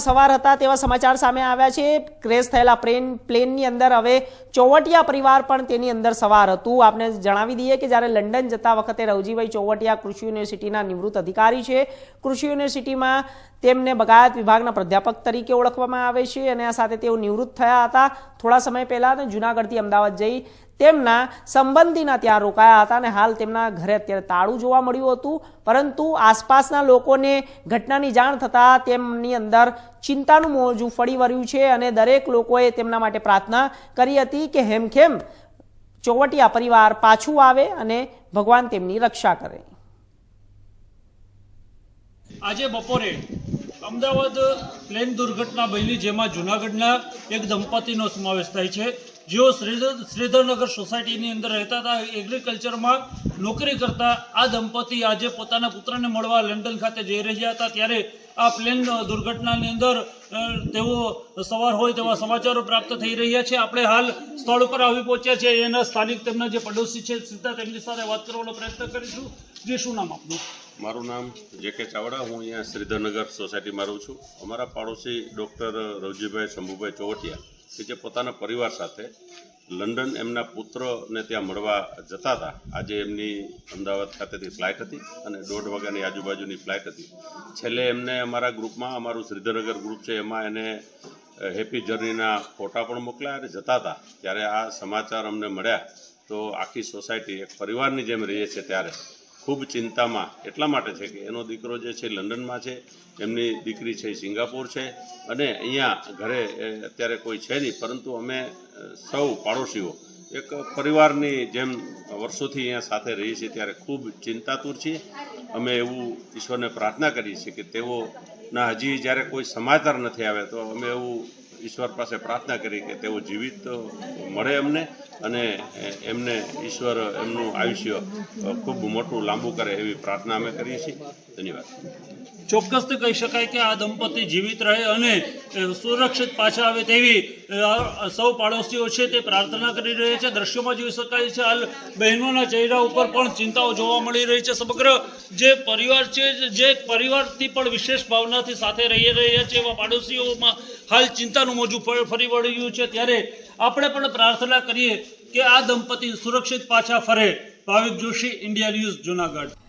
સવાર હતા તેવા સમાચાર સામે આવ્યા છે. ક્રેશ થયેલા પ્લેન પ્લેનની અંદર હવે ચોવટિયા પરિવાર પણ તેની અંદર સવાર હતું. આપને જણાવી દઈએ કે જ્યારે લંડન જતા વખતે રવજીભાઈ ચોવટિયા કૃષિ યુનિવર્સિટીના નિવૃત્ત અધિકારી છે. કૃષિ યુનિવર્સિટીમાં તેમને બગાયત વિભાગના પ્રાધ્યાપક તરીકે ઓળખવામાં આવે છે અને આ સાથે તેઓ નિવૃત્ત થયા હતા. થોડા સમય પહેલા જુનાગઢથી અમદાવાદ જઈ તેમના સંબંધીના ત્યાં રોકાયા હતા અને હાલ તેમના ઘરે અત્યારે તાળું જોવા મળ્યું હતું. પરંતુ આસપાસના લોકોને ઘટનાની જાણ થતાં તેમની અંદર ચિંતાનું મોજું ફળી વળ્યું છે અને દરેક લોકોએ તેમના માટે પ્રાર્થના કરી હતી કે હેમખેમ ચોવટિયા પરિવાર પાછું આવે અને ભગવાન તેમની રક્ષા કરે. આજે બપોરે અમદાવાદ પ્લેન દુર્ઘટના બની જેમાં જુનાગઢના એક દંપતીનો સમાવેશ થાય છે. જેઓ શ્રીધર શ્રીધરનગર સોસાયટીની અંદર રહેતા હતા એગ્રીકલ્ચરમાં નોકરી કરતા આ દંપતી આજે પોતાના પુત્રને મળવા લંડન ખાતે જઈ રહ્યા હતા. ત્યારે આ પ્લેન દુર્ઘટનાની અંદર તેઓ સવાર હોય તેવા સમાચારો પ્રાપ્ત થઈ રહ્યા છે. આપણે હાલ સ્થળ ઉપર આવી પહોંચ્યા છે. એના સ્થાનિક તેમના જે પડોશી છે સીધા તેમની સાથે વાત કરવાનો પ્રયત્ન કરીશું. જે શું નામ આપનું? મારું નામ જે કે ચાવડા, હું અહીંયા શ્રીધરનગર સોસાયટીમાં રહું છું. અમારા પાડોશી ડૉક્ટર રવજીભાઈ શંભુભાઈ ચોવટિયા, કે જે પોતાના પરિવાર સાથે લંડન એમના પુત્રને ત્યાં મળવા જતા હતા. આજે એમની અમદાવાદ ખાતેથી ફ્લાઇટ હતી અને દોઢ વાગ્યાની આજુબાજુની ફ્લાઇટ હતી. છેલ્લે એમને અમારા ગ્રુપમાં, અમારું શ્રીધરનગર ગ્રુપ છે, એમાં એને હેપી જર્નીના ફોટા પણ મોકલ્યા અને જતા હતા. ત્યારે આ સમાચાર અમને મળ્યા. તો આખી સોસાયટી એક પરિવારની જેમ રહીએ છીએ ત્યારે. ખૂબ ચિંતામાં એટલા માટે છે કે એનો દીકરો જે છે લંડનમાં છે, એમની દીકરી છે સિંગાપુર છે અને અહીંયા ઘરે અત્યારે કોઈ છે નહીં, પરંતુ અમે સૌ પાડોશીઓ એક પરિવારની જેમ વર્ષોથી અહીંયા સાથે રહીએ છીએ, ત્યારે ખૂબ ચિંતાતુર છીએ. અમે એવું ઈશ્વરને પ્રાર્થના કરીએ છીએ કે તેઓના હજી જ્યારે કોઈ સમાચાર નથી આવ્યા, તો અમે એવું ઈશ્વર પાસે પ્રાર્થના કરી કે તેઓ જીવિત મળે એમને અને એમને ઈશ્વર એમનું આયુષ્ય ખૂબ મોટું લાંબુ કરે એવી પ્રાર્થના અમે કરીએ છીએ. ધન્યવાદ. ચોક્કસથી કહી શકાય કે આ દંપતી જીવિત રહે અને સુરક્ષિત પાછા આવે તેવી સૌ પાડોશીઓ છે તે પ્રાર્થના કરી રહ્યા છે. દ્રશ્યોમાં જોઈ શકાય છે, હાલ બહેનોના ચહેરા ઉપર પણ ચિંતાઓ જોવા મળી રહી છે. સમગ્ર જે પરિવાર છે, જે પરિવારથી પણ વિશેષ ભાવનાથી સાથે રહી રહ્યા છે એવા પાડોશીઓમાં હાલ ચિંતાનું મોજું ફરી વળ્યું છે. ત્યારે આપણે પણ પ્રાર્થના કરીએ કે આ દંપતી સુરક્ષિત પાછા ફરે. Bhavik Joshi, India news, Junagadh.